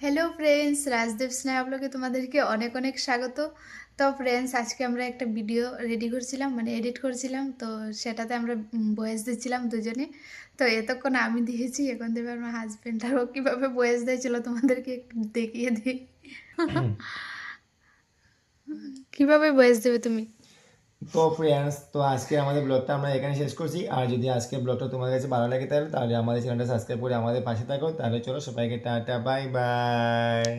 Hello friends Rajdev Sneha ব্লগে তোমাদেরকে অনেক অনেক স্বাগত। তো ফ্রেন্ডস আজকে আমরা একটা ভিডিও রেডি করছিলাম মানে এডিট করছিলাম। তো সেটাতে আমরা বয়েস দিচ্ছিলাম দুজনে। তো এতক্ষণ আমি দিয়েছি এখন দেবে আমার হাজব্যান্ড আর ও কীভাবে বয়েস দিয়েছিল তোমাদেরকে একটু দেখিয়ে দিই। কীভাবে বয়েস দেবে তুমি? তো ফ্রেন্ডস তো আজকে আমাদের ব্লগটা আমরা এখানে শেষ করছি। আর যদি আজকে ব্লগটা তোমাদের কাছে ভালো লাগে তাহলে তাহলে আমাদের চ্যানেলটা সাবস্ক্রাইব করে আমাদের পাশে থাকো। তাহলে চলো সবাইকে টাটা বাই বাই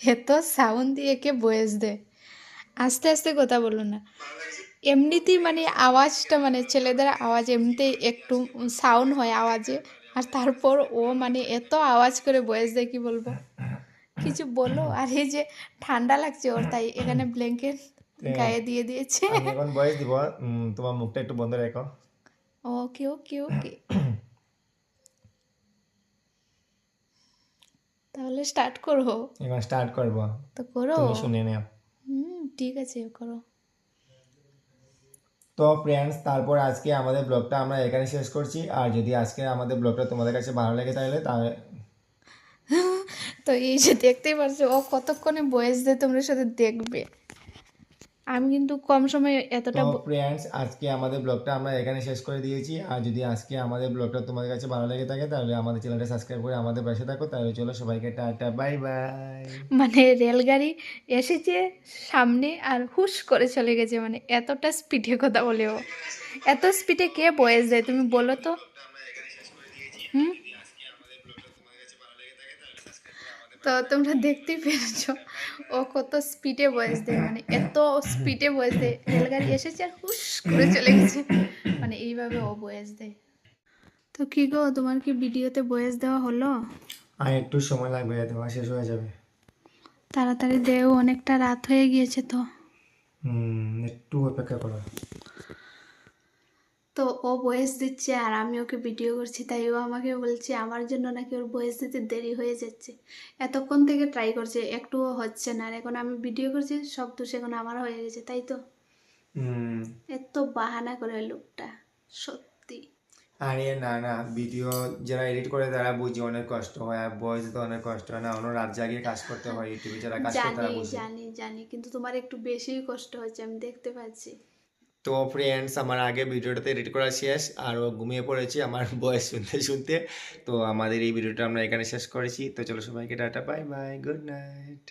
এত সাউন্ড দিয়ে কে বয়েস দেয় আস্তে আস্তে কথা বলো না। এমনিতেই মানে আওয়াজটা মানে ছেলেদের আওয়াজ এমনিতেই একটু সাউন্ড হয় আওয়াজে। আর তারপর ও মানে এত আওয়াজ করে বয়েস দেয় কি বলব? কিছু বলো। আর এই যে ঠান্ডা লাগছে ওর, তাই এখানে ব্ল্যাঙ্কেট গায়ে দিয়ে দিয়েছে। আমি এখন বয়স দিব তোমার মুখটা একটু বন্ধ রেখো। ওকে ওকে ওকে। তাহলে স্টার্ট করো। এখন স্টার্ট করব। তো করো। তুমি শুনে নাও। হুম ঠিক আছে করো। তো ফ্রেন্ডস তারপর আজকে আমাদের ব্লগটা আমরা এখানে শেষ করছি। আর যদি আজকে আমাদের ব্লগটা তোমাদের কাছে ভালো লাগে তাহলে তাহলে তো এই যে দেখতেই পারছ ও কতক্ষণে বয়স দিয়ে তোমরা সাথে দেখবে? আমি কিন্তু কম সময়ে এতটা ফ্রেন্ডস আজকে আমাদের ব্লগটা আমরা এখানে শেষ করে দিয়েছি। আর যদি আজকে আমাদের ব্লগটা তোমাদের কাছে ভালো লেগে থাকে তাহলে আমাদের চ্যানেলটা সাবস্ক্রাইব করে আমাদের পাশে থাকো। তাহলে চলো সবাইকে টাটা বাই বাই মানে রেলগাড়ি এসেছে সামনে আর হুশ করে চলে গেছে মানে এতটা স্পিডে কথা বলেও এত স্পিডে কে বয়েস দেয় তুমি বলো তো। হুম? তো তোমরা দেখতেই পেরেছ। ও কত স্পিডে বয়স দেয় মানে এত স্পিডে বয়স দেয়। রেলগাড়ি এসেছে আর হুশ করে চলে গেছে। মানে এইভাবে ও বয়স দেয়। তো কি গো তোমার কি ভিডিওতে বয়স দেওয়া হলো? আর একটু সময় লাগবে দেওয়া শেষ হয়ে যাবে। তাড়াতাড়ি দেও অনেকটা রাত হয়ে গিয়েছে তো। হুম একটু অপেক্ষা করো। তো ও বয়স দিচ্ছে আর আমি ওকে ভিডিও করছি তাই ও আমাকে বলছে আমার জন্য নাকি ওর বয়স দিতে দেরি হয়ে যাচ্ছে। এতক্ষণ থেকে ট্রাই করছে একটুও হচ্ছে না আর এখন আমি ভিডিও করছি সব দোষ এখন আমার হয়ে গেছে তাই তো? এত বাহানা করে লোকটা সত্যি। আরে না না ভিডিও যারা এডিট করে তারা বুঝে অনেক কষ্ট হয় আর বয়স তো অনেক কষ্ট হয় না অন্য রাত জাগিয়ে কাজ করতে হয় ইউটিউবে যারা কাজ করে তারা জানি বুঝে। জানি জানি কিন্তু তোমার একটু বেশিই কষ্ট হচ্ছে আমি দেখতে পাচ্ছি। তো ফ্রেন্ডস আমার আগে ভিডিওটাতে এডিট করা শেষ আরও ঘুমিয়ে পড়েছি আমার বয়স শুনতে শুনতে। তো আমাদের এই ভিডিওটা আমরা এখানে শেষ করেছি। তো চলো সবাইকে tata bye bye good night